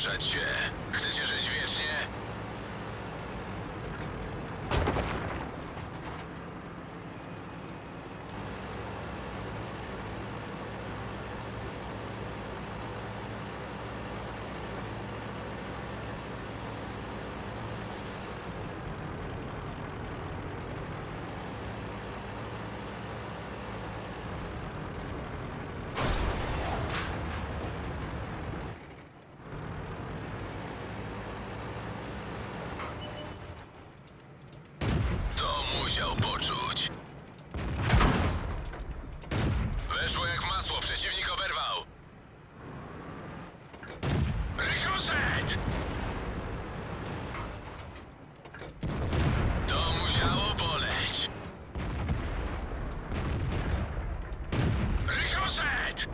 ruszać się. Chcecie żyć wiecznie? To musiał poczuć. Weszło jak w masło, przeciwnik oberwał. Rykoszet! To musiało boleć. Rykoszet!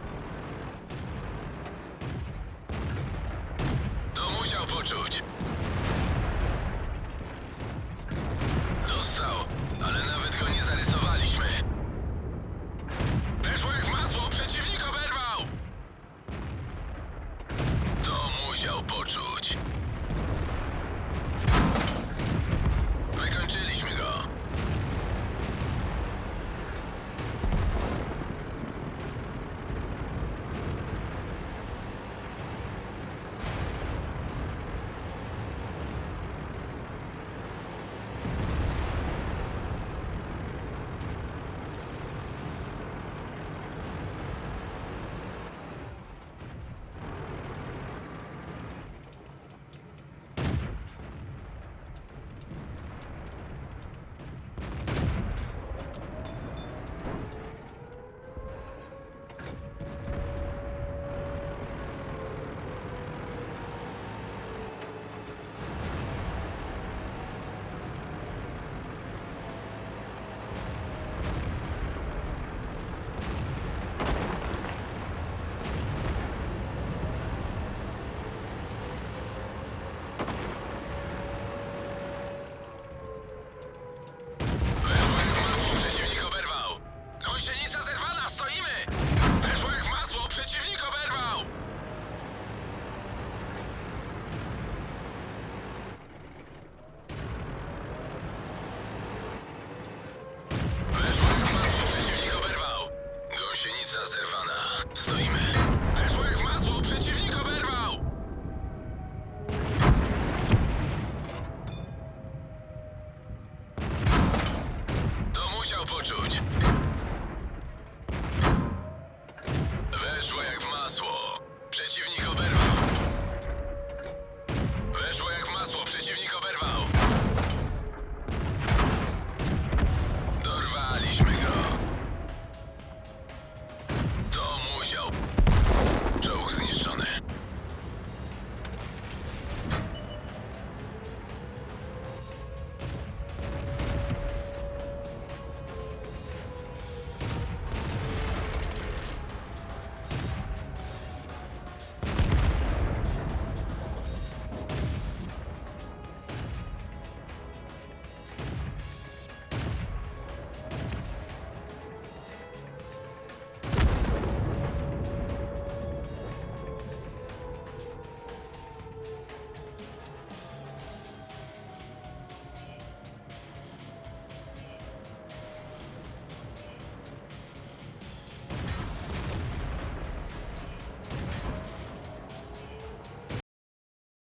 To musiał poczuć. Gąsienica zerwana, stoimy. Weszło jak w masło, przeciwnik oberwał! To musiał poczuć. Weszło jak w masło. Przeciwnik